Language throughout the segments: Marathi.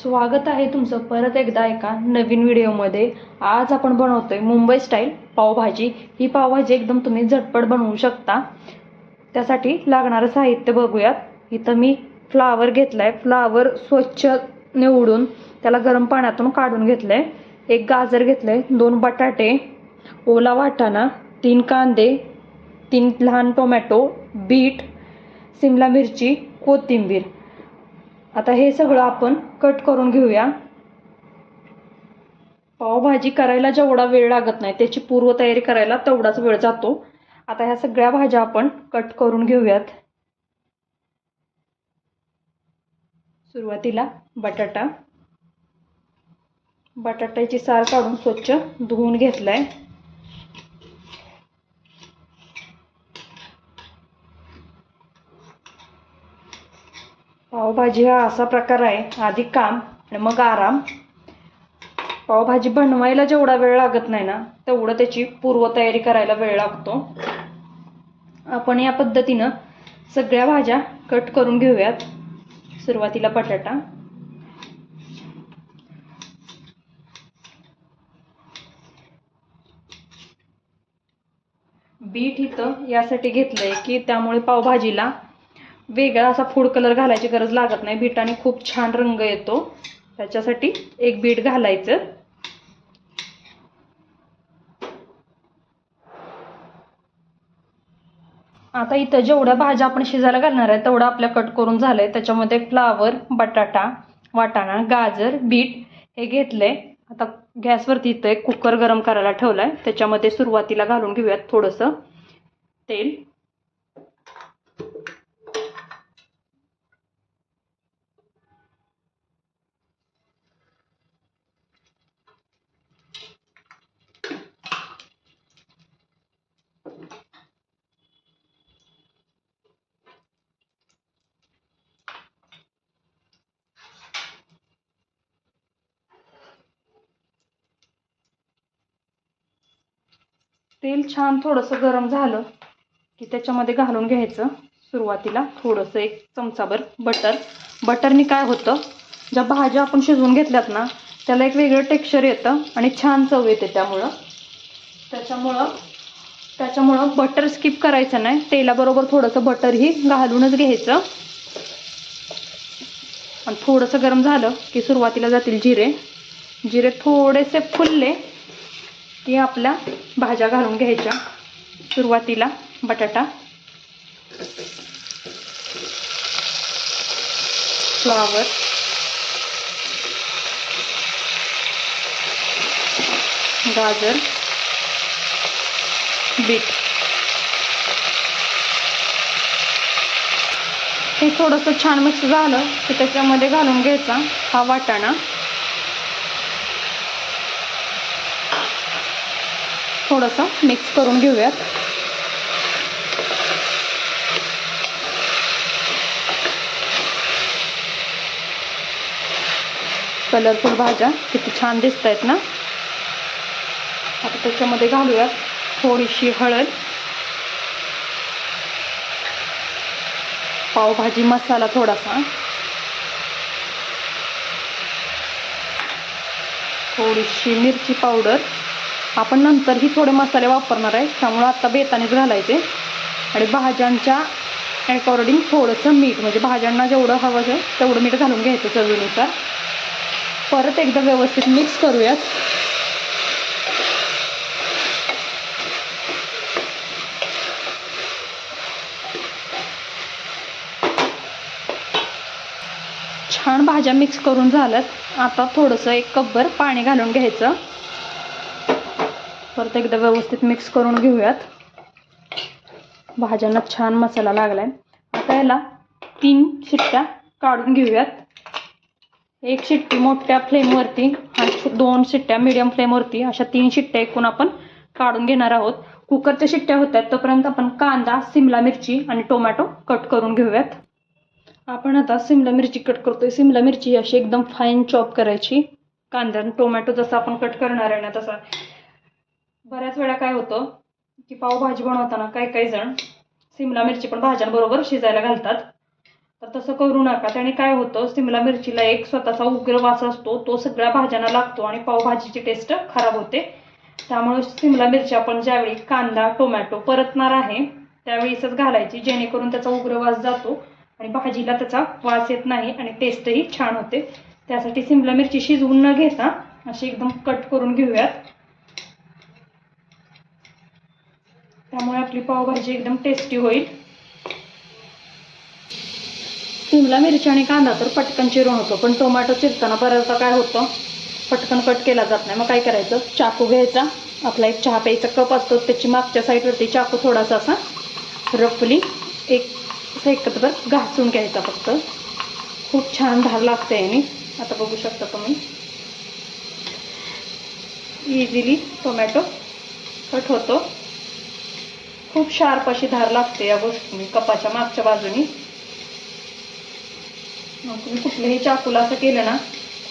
स्वागत आहे तुमचं परत एकदा एका नवीन व्हिडिओमध्ये. आज आपण बनवतोय मुंबई स्टाईल पावभाजी. ही पावभाजी एकदम तुम्ही झटपट बनवू शकता. त्यासाठी लागणारं साहित्य बघूयात. इथं मी फ्लावर घेतलाय. फ्लावर स्वच्छ निवडून त्याला गरम पाण्यातून काढून घेतलंय. एक गाजर घेतलंय दोन बटाटे ओला वाटाणा तीन कांदे तीन लहान टोमॅटो बीट सिमला मिरची कोथिंबीर. आता हे सगळं आपण कट करून घेऊया. पावभाजी करायला जेवढा वेळ लागत नाही त्याची पूर्वतयारी करायला तेवढाच वेळ जातो. आता ह्या सगळ्या भाज्या आपण कट करून घेऊयात. सुरुवातीला बटाटा. बटाट्याची सार काढून स्वच्छ धुवून घेतलाय. पावभाजी हा असा प्रकार आहे. आधी काम आणि मग आराम. पावभाजी बनवायला जेवढा वेळ लागत नाही ना तेवढं त्याची पूर्वतयारी करायला वेळ लागतो. आपण या पद्धतीनं सगळ्या भाज्या कट करून घेऊयात. सुरुवातीला बटाटा. बीट इथं यासाठी घेतलंय की त्यामुळे पावभाजीला वेगळा असा फूड कलर घालायची गरज लागत नाही. बीटाने खूप छान रंग येतो. त्याच्यासाठी एक बीट घालायचं. आता इथं जेवढ्या भाज्या आपण शिजायला घालणार आहे तेवढं आपल्या कट करून झालंय. त्याच्यामध्ये फ्लावर बटाटा वाटाणा गाजर बीट हे घेतलंय. आता गॅसवरती इथं एक कुकर गरम करायला ठेवलाय. त्याच्यामध्ये सुरुवातीला घालून घेऊयात थोडंसं तेल. तेल छान थोडंसं गरम झालं की त्याच्यामध्ये घालून घ्यायचं. सुरुवातीला थोडंसं एक चमचाभर बटर बटरनी काय होतं? ज्या भाज्या आपण शिजवून घेतल्यात ना त्याला एक वेगळं टेक्स्चर येतं आणि छान चव येते त्यामुळं. त्याच्यामुळं त्याच्यामुळं बटर स्किप करायचं नाही. तेलाबरोबर थोडंसं बटरही घालूनच घ्यायचं. आणि थोडंसं गरम झालं की सुरुवातीला जातील जिरे. जिरे थोडेसे फुलले की आपल्या भाज्या घालून घ्यायच्या. सुरुवातीला बटाटा फ्लावर गाजर बीट. हे थोडंसं छान मिक्स झालं की त्याच्यामध्ये घालून घ्यायचा हा वाटाणा. थोडंसं मिक्स करून घेऊयात. कलरफुल भाज्या किती छान दिसत आहेत ना? आता त्याच्यामध्ये घालूयात थोडीशी हळद. पावभाजी मसाला थोडासा. थोडीशी मिरची पावडर. आपण नंतरही थोडे मसाले वापरणार आहे. त्यामुळं आत्ता बेतानेच घालायचे. आणि भाज्यांच्या अकॉर्डिंग थोडंसं मीठ म्हणजे भाज्यांना जेवढं हवं आहे तेवढं मीठ घालून घ्यायचं चवीनुसार. परत एकदा व्यवस्थित मिक्स करूयात. छान भाज्या मिक्स करून झाल्यात. आता थोडंसं एक कपभर पाणी घालून घ्यायचं. परत एकदा व्यवस्थित मिक्स करून घेऊयात. भाज्यांना छान मसाला लागलाय. आता याला तीन शिट्ट्या काढून घेऊयात. एक शिट्टी मोठ्या फ्लेमवरती आणि दोन शिट्ट्या मिडियम फ्लेमवरती अशा तीन शिट्ट्या एकूण आपण काढून घेणार आहोत. कुकरच्या शिट्ट्या होत्यात तोपर्यंत आपण कांदा सिमला मिरची आणि टोमॅटो कट करून घेऊयात. आपण आता सिमला मिरची कट करतोय. सिमला मिरची अशी एकदम फाईन चॉप करायची. कांदा आणि टोमॅटो जसं आपण कट करणार आहे ना तसा. बऱ्याच वेळा काय होतं की पावभाजी बनवताना काही काही जण सिमला मिरची पण भाज्यांबरोबर शिजायला घालतात. तर तसं करू नका. त्याने काय होतं सिमला मिरचीला एक स्वतःचा उग्र वास असतो. तो सगळ्या भाज्यांना लागतो आणि पावभाजीची टेस्ट खराब होते. त्यामुळे सिमला मिरची आपण ज्यावेळी कांदा टोमॅटो परतणार आहे त्यावेळीसच घालायची. जेणेकरून त्याचा उग्र वास जातो आणि भाजीला त्याचा वास येत नाही आणि टेस्टही छान होते. त्यासाठी सिमला मिरची शिजवून न घेता अशी एकदम कट करून घेऊयात. त्यामुळे आपली पावभाजी एकदम टेस्टी होईल. शिमला मिरची आणि कांदा तर पटकन चिरून होतो पण टोमॅटो चिरताना बऱ्याचदा काय होतं? पटकन कट केला जात नाही. मग काय करायचं? चाकू घ्यायचा. आपला एक चहा प्यायचा कप असतो त्याची मागच्या साईडवरती चाकू थोडासा असा रफली एक सेकंदभर घासून घ्यायचा फक्त. खूप छान धार लागते याने. आता बघू शकता तुम्ही. इझिली टोमॅटो कट होतो. खूप शार्प अशी धार लागते या गोष्टी म्हणजे कपाच्या मागच्या बाजूनी. मग तुम्ही कुठल्याही चाकूला असं केलं ना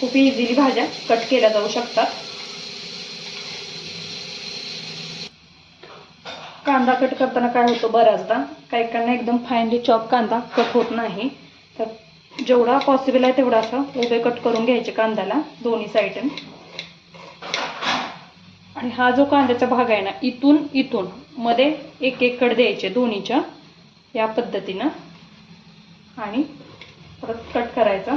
खूप इझिली भाज्या कट केल्या जाऊ शकतात. कांदा कट करताना काय होतं बऱ्याचदा काही काहींना एकदम फाईनली चॉप कांदा कट होत नाही. तर जेवढा पॉसिबल आहे तेवढा असं उभे कट करून घ्यायचे कांद्याला दोन्ही साईडने आणि हा जो कांद्याचा भाग आहे ना इथून इथून मध्ये एक एक कड द्यायचे दोन्हीच्या या पद्धतीनं. आणि परत कट करायचा.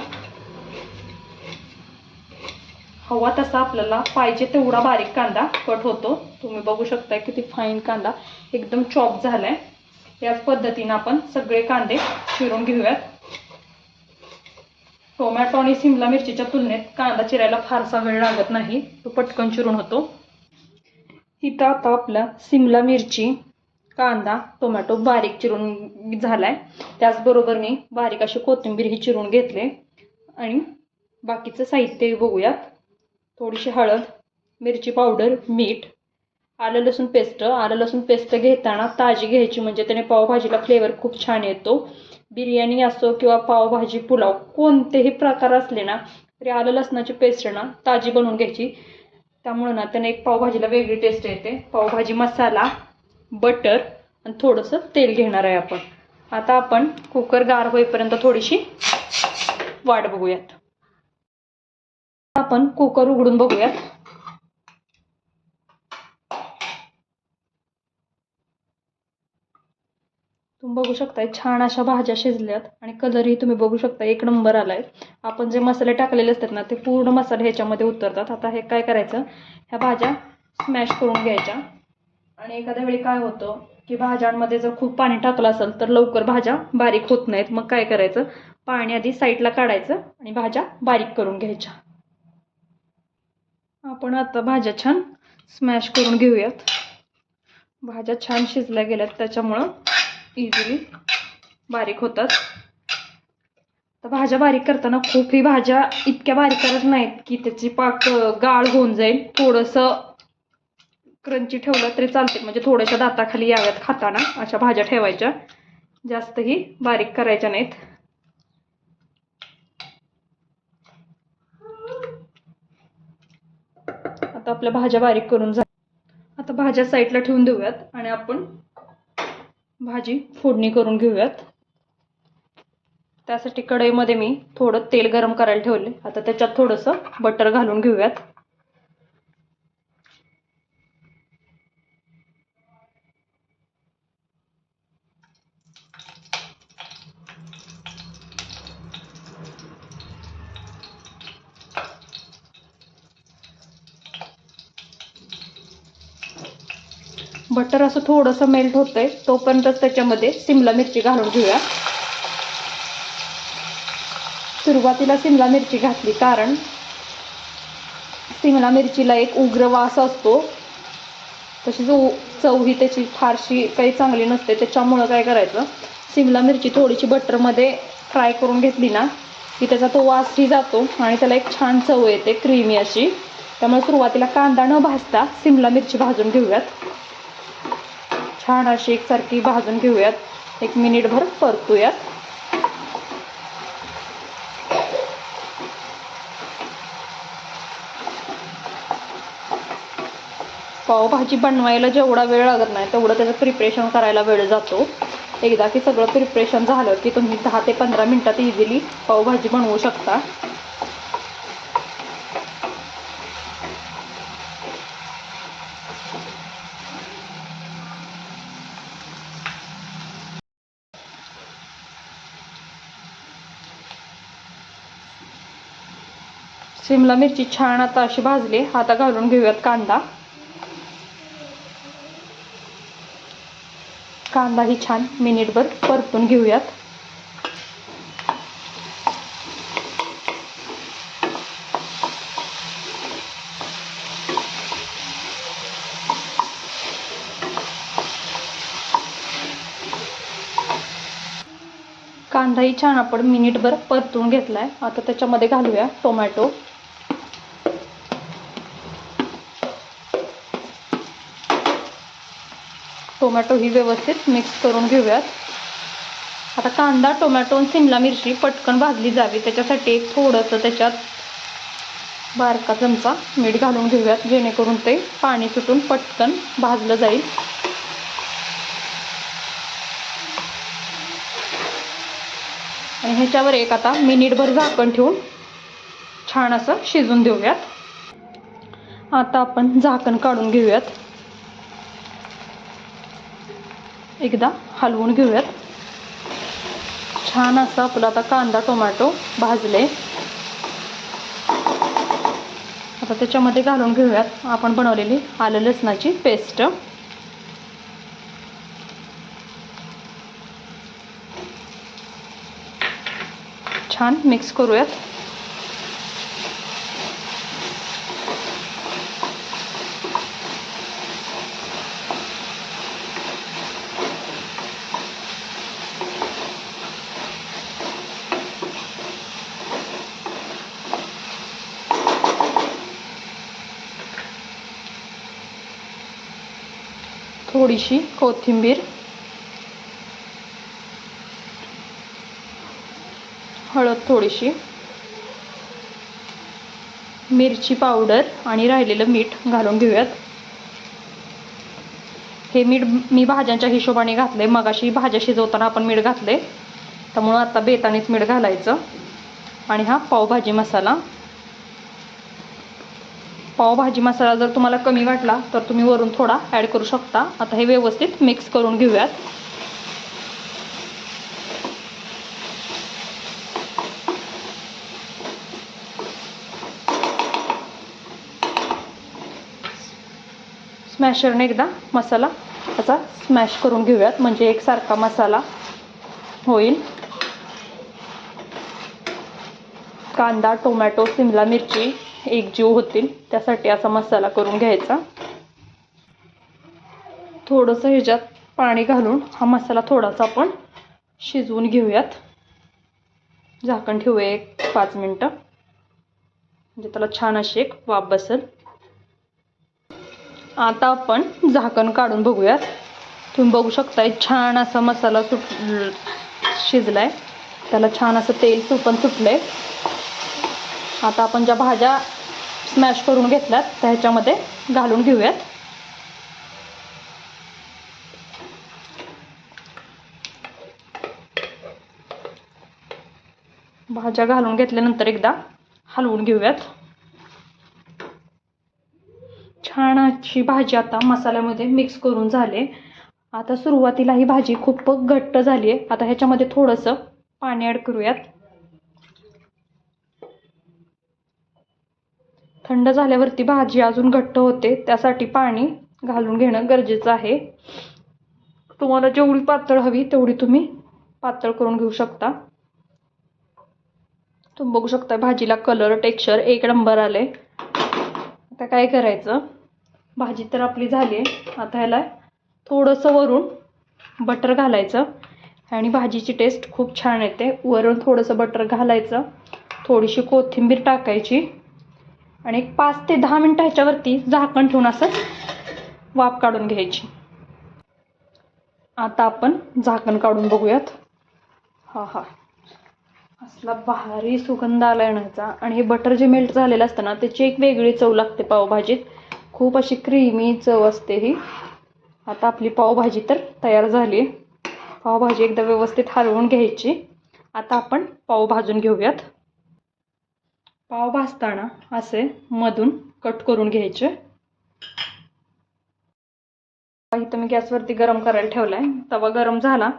हवा तसा आपल्याला पाहिजे तेवढा बारीक कांदा कट होतो. तुम्ही बघू शकता किती फाईन कांदा एकदम चॉप झालाय. याच पद्धतीनं आपण सगळे कांदे चिरून घेऊयात. टोमॅटो आणि सिमला मिरचीच्या तुलनेत कांदा चिरायला फारसा वेळ लागत नाही. तो पटकन चिरून होतो. इथं आता आपला सिमला मिरची कांदा टोमॅटो बारीक चिरून झालाय. त्याचबरोबर मी बारीक अशी कोथिंबीर ही चिरून घेतले. आणि बाकीचं साहित्य बघूयात. थोडीशी हळद मिरची पावडर मीठ आलं लसूण पेस्ट. आलं लसूण पेस्ट घेताना ताजी घ्यायची म्हणजे त्याने पावभाजीला फ्लेवर खूप छान येतो. बिर्याणी असो किंवा पावभाजी पुलाव कोणतेही प्रकार असले ना तरी आलं लसणाची पेस्ट ना ताजी बनवून घ्यायची. त्यामुळं ना त्याने एक पावभाजीला वेगळी टेस्ट येते. पावभाजी मसाला बटर आणि थोडंसं तेल घेणार आहे आपण. आता आपण कुकर गार होईपर्यंत थोडीशी वाट बघूयात. आपण कुकर उघडून बघूयात. बघू शकताय छान अशा भाज्या शिजल्यात आणि कलरही तुम्ही बघू शकता एक नंबर आलाय. आपण जे मसाले टाकलेले असतात ना ते पूर्ण मसाले ह्याच्यामध्ये उतरतात. आता हे काय करायचं? ह्या भाज्या स्मॅश करून घ्यायच्या. आणि एखाद्या वेळी काय होतं की भाज्यांमध्ये जर खूप पाणी टाकलं असेल तर लवकर भाज्या बारीक होत नाहीत. मग काय करायचं? पाणी आधी साईडला काढायचं आणि भाज्या बारीक करून घ्यायच्या. आपण आता भाज्या छान स्मॅश करून घेऊयात. भाज्या छान शिजल्या गेल्यात त्याच्यामुळं इझिली बारीक होतात. तर भाज्या बारीक करताना खूपही भाज्या इतक्या बारीक करत नाहीत की त्याची पाक गाळ होऊन जाईल. थोडंसं क्रंची ठेवलं तरी चालते म्हणजे थोड्याशा दाताखाली याव्यात खाताना अशा भाज्या ठेवायच्या. जास्तही बारीक करायच्या नाहीत. आता आपल्या भाज्या बारीक करून जा आता भाज्या साईडला ठेवून देऊयात आणि आपण भाजी फोडणी करून घेऊयात. त्यासाठी कढईमध्ये मी थोडं तेल गरम करायला ठेवले आता त्याच्यात थोडंसं बटर घालून घेऊयात. बटर असं थोडंसं मेल्ट होतंय तोपर्यंतच त्याच्यामध्ये सिमला मिरची घालून घेऊया. सुरुवातीला सिमला मिरची घातली कारण सिमला मिरचीला एक उग्र वास असतो. तशी जो चव ही त्याची फारशी काही चांगली नसते त्याच्यामुळं काय करायचं सिमला मिरची थोडीशी बटरमध्ये फ्राय करून घेतली ना की त्याचा तो वासही जातो आणि त्याला एक छान चव येते क्रीमी अशी. त्यामुळे सुरुवातीला कांदा न भाजता सिमला मिरची भाजून घेऊयात. छान अशी एकसारखी भाजून घेऊयात. एक मिनिटभर परतूयात. पावभाजी बनवायला जेवढा वेळ लागत नाही तेवढं त्याचं प्रिपरेशन करायला वेळ जातो. एकदा की सगळं प्रिपरेशन झालं की तुम्ही दहा ते पंधरा मिनटात इझिली पावभाजी बनवू शकता. शिमला मिरची छान आता अशी भाजली. आता घालून घेऊयात कांदा. कांदा ही छान मिनिटभर परतून घेऊयात. कांदाही छान आपण मिनिटभर परतून घेतलाय. आता त्याच्यामध्ये घालूया टोमॅटो. टोमॅटो ही व्यवस्थित मिक्स करून घेऊयात. आता कांदा टोमॅटो आणि सिमला मिरची पटकन भाजली जावी. त्याच्यासाठी एक थोडंसं त्याच्यात बारका चमचा मीठ घालून घेऊयात. जेणेकरून ते पाणी सुटून पटकन भाजलं जाईल. आणि ह्याच्यावर एक आता मिनिटभर झाकण ठेवून छान असं शिजून देऊयात. आता आपण झाकण काढून घेऊयात. एकदा हलवून घेऊयात. छान असं आपलं आता कांदा टोमॅटो भाजले. आता त्याच्यामध्ये घालून घेऊयात आपण बनवलेली आलं लसणाची पेस्ट. छान मिक्स करूयात. थोडीशी कोथिंबीर. हळद थोडीशी. मिरची पावडर आणि राहिलेलं मीठ घालून घेऊयात. हे मीठ मी भाज्यांच्या हिशोबाने घातले मगाशी भाज्या शिजवताना आपण मीठ घातले त्यामुळं आता बेतानेच मीठ घालायचं. आणि हा पावभाजी मसाला. पावभाजी मसाला जर तुम्हाला कमी वाटला तर तुम्ही वरून थोडा ॲड करू शकता. आता हे व्यवस्थित मिक्स करून घेऊयात. स्मॅशरने एकदा मसाला असा स्मॅश करून घेऊयात. म्हणजे एकसारखा मसाला होईल. कांदा टोमॅटो सिमला मिरची एकजीव होतील. त्यासाठी असा मसाला करून घ्यायचा. थोडंसं ह्याच्यात पाणी घालून हा मसाला थोडासा आपण शिजवून घेऊयात. झाकण ठेवूया एक पाच मिनटं. म्हणजे त्याला छान अशी एक वाफ बसेल. आता आपण झाकण काढून बघूयात. तुम्ही बघू शकताय छान असा मसाला सुट शिजलाय. त्याला छान असं तेल सुपन सुटलंय. आता आपण ज्या भाज्या स्मॅश करून घेतल्यात त्या ह्याच्यामध्ये घालून घेऊयात. भाज्या घालून घेतल्यानंतर एकदा हलवून घेऊयात. छान अशी भाजी आता मसाल्यामध्ये मिक्स करून झाले. आता सुरुवातीला ही भाजी खूप घट्ट झाली आहे आता ह्याच्यामध्ये थोडंसं पाणी ॲड करूयात. थंड झाल्यावरती भाजी अजून घट्ट होते. त्यासाठी पाणी घालून घेणं गरजेचं आहे. तुम्हाला जेवढी पातळ हवी तेवढी तुम्ही पातळ करून घेऊ शकता. तुम्ही बघू शकता भाजीला कलर टेक्स्चर एक नंबर आले आता काय करायचं? भाजी तर आपली झाली आहे. आता ह्याला थोडंसं वरून बटर घालायचं आणि भाजीची टेस्ट खूप छान येते. वरून थोडंसं बटर घालायचं. थोडीशी कोथिंबीर टाकायची. आणि एक पाच ते दहा मिनटं ह्याच्यावरती झाकण ठेवून असं वाफ काढून घ्यायची. आता आपण झाकण काढून बघूयात. हा हा. असला भारी सुगंध आला येण्याचा आणि हे बटर जे मेल्ट झालेलं असतं ना त्याची एक वेगळी चव लागते पावभाजीत. खूप अशी क्रीमी चव असते ही. आता आपली पावभाजी तर तयार झाली पावभाजी एकदा व्यवस्थित हलवून घ्यायची. आता आपण पाव भाजून घेऊयात. पाव भाजताना असे मधून कट करून घ्यायचे. इथं मी गॅसवरती गरम करायला ठेवलाय. तवा गरम झाला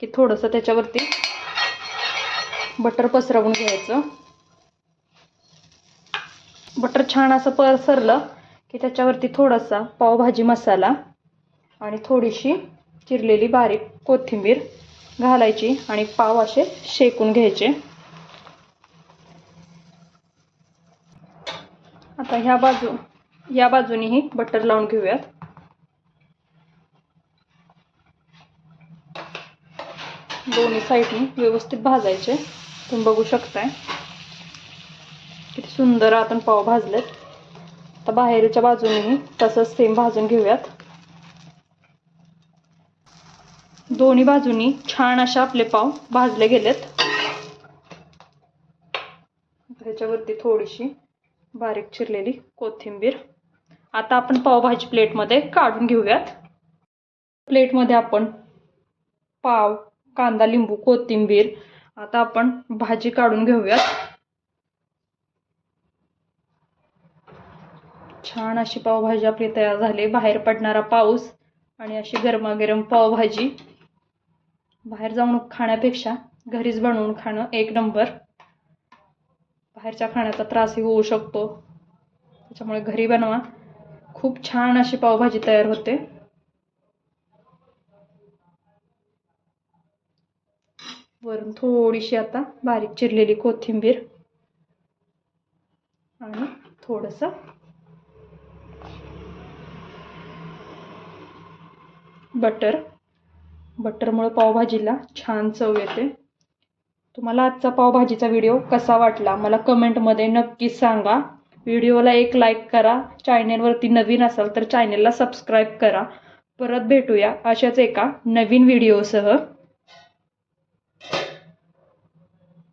की थोडंसं त्याच्यावरती बटर पसरवून घ्यायचं. बटर छान असं पसरलं की त्याच्यावरती थोडासा पावभाजी मसाला आणि थोडीशी चिरलेली बारीक कोथिंबीर घालायची आणि पाव असे शेकून घ्यायचे. आता ह्या बाजू या बाजूनीही बटर लावून घेऊयात. दोन्ही साईडने व्यवस्थित भाजायचे. तुम्ही बघू शकताय. किती सुंदर आपण पाव भाजलेत. आता बाहेरच्या बाजूनेही तसंच सेम भाजून घेऊयात. दोन्ही बाजूनी छान अशा आपले पाव भाजले गेलेत. ह्याच्यावरती थोडीशी बारीक चिरलेली कोथिंबीर. आता आपण पावभाजी प्लेटमध्ये काढून घेऊयात. प्लेटमध्ये आपण पाव कांदा लिंबू कोथिंबीर आता आपण भाजी काढून घेऊयात. छान अशी पावभाजी आपली तयार झाली. बाहेर पडणारा पाऊस आणि अशी गरमागरम पावभाजी. बाहेर जाऊन खाण्यापेक्षा घरीच बनवून खाणं एक नंबर. बाहेरच्या खाण्याचा त्रासही होऊ शकतो. त्याच्यामुळे घरी बनवा. खूप छान अशी पावभाजी तयार होते. वरून थोडीशी आता बारीक चिरलेली कोथिंबीर आणि थोडंसं बटर. बटरमुळे पावभाजीला छान चव येते. तुम्हाला आजचा पावभाजीचा व्हिडिओ कसा वाटला? मला कमेंटमध्ये नक्कीच सांगा. व्हिडिओला एक लाईक करा. चॅनेलवरती नवीन असाल तर चॅनेलला सबस्क्राईब करा. परत भेटूया अशाच एका नवीन व्हिडिओसह